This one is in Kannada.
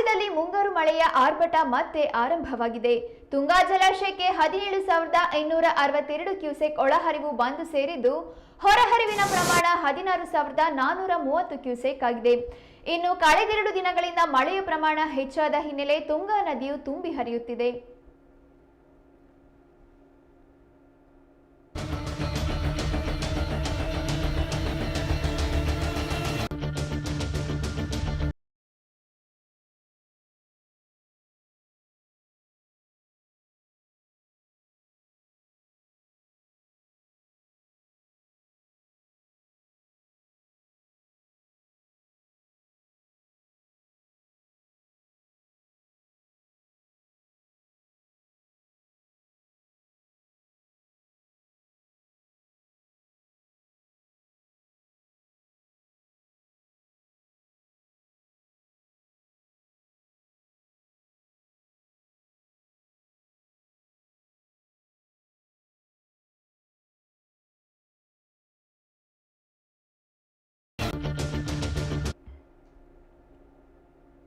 ರಾಜ್ಯದಲ್ಲಿ ಮುಂಗಾರು ಮಳೆಯ ಆರ್ಭಟ ಮತ್ತೆ ಆರಂಭವಾಗಿದೆ. ತುಂಗಾ ಜಲಾಶಯಕ್ಕೆ ಹದಿನೇಳು ಸಾವಿರದ ಐನೂರ ಅರವತ್ತೆರಡು ಕ್ಯೂಸೆಕ್ ಒಳಹರಿವು ಬಂದು ಸೇರಿದ್ದು, ಹೊರಹರಿವಿನ ಪ್ರಮಾಣ ಹದಿನಾರು ಸಾವಿರದ ನಾನೂರ ಮೂವತ್ತು ಕ್ಯೂಸೆಕ್ ಆಗಿದೆ. ಇನ್ನು ಕಳೆದೆರಡು ದಿನಗಳಿಂದ ಮಳೆಯ ಪ್ರಮಾಣ ಹೆಚ್ಚಾದ ಹಿನ್ನೆಲೆ ತುಂಗಾ ನದಿಯು ತುಂಬಿ ಹರಿಯುತ್ತಿದೆ.